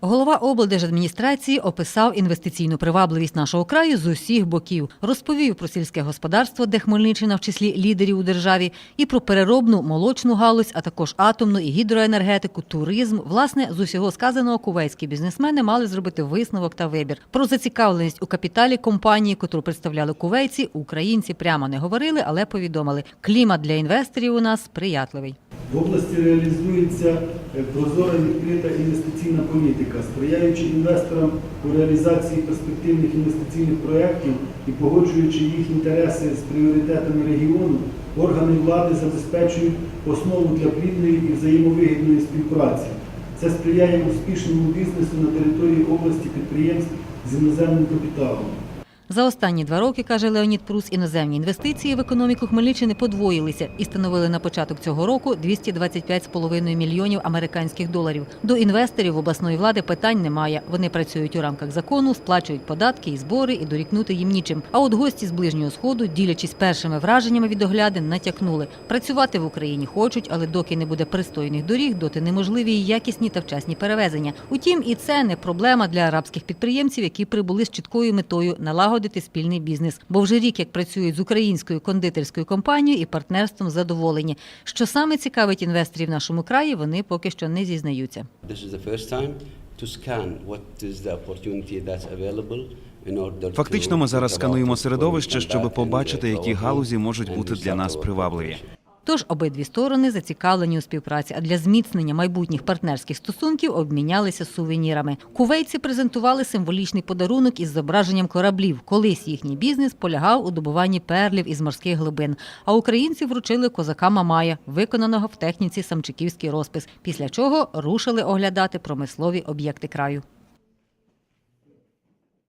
Голова облдержадміністрації описав інвестиційну привабливість нашого краю з усіх боків, розповів про сільське господарство, де Хмельниччина в числі лідерів у державі, і про переробну молочну галузь, а також атомну і гідроенергетику, туризм. Власне, з усього сказаного кувейські бізнесмени мали зробити висновок та вибір. Про зацікавленість у капіталі компанії, котру представляли кувейці, українці прямо не говорили, але повідомили, клімат для інвесторів у нас сприятливий. В області реалізується е, прозора відкрита інвестиційна політика, сприяючи інвесторам у реалізації перспективних інвестиційних проєктів і погоджуючи їх інтереси з пріоритетами регіону, органи влади забезпечують основу для плідної і взаємовигідної співпраці. Це сприяє успішному бізнесу на території області підприємств з іноземним капіталом. За останні два роки, каже Леонід Прус, іноземні інвестиції в економіку Хмельниччини подвоїлися і становили на початок цього року 225,5 мільйонів американських доларів. До інвесторів обласної влади питань немає. Вони працюють у рамках закону, сплачують податки і збори, і дорікнути їм нічим. А от гості з ближнього сходу, ділячись першими враженнями від оглядин, натякнули. Працювати в Україні хочуть, але доки не буде пристойних доріг, доти неможливі і якісні та вчасні перевезення. Утім, і це не проблема для арабських підприємців, які прибули з чіткою метою налагодити спільний бізнес. Бо вже рік як працюють з українською кондитерською компанією і партнерством задоволені. Що саме цікавить інвесторів в нашому краї, вони поки що не зізнаються. Фактично, ми зараз скануємо середовище, щоб побачити, uh, які галузі можуть бути для нас привабливі. Тож обидві сторони зацікавлені у співпраці, а для зміцнення майбутніх партнерських стосунків обмінялися сувенірами. Кувейці презентували символічний подарунок із зображенням кораблів. Колись їхній бізнес полягав у добуванні перлів із морських глибин. А українці вручили козака Мамая, виконаного в техніці самчиківський розпис. Після чого рушили оглядати промислові об'єкти краю.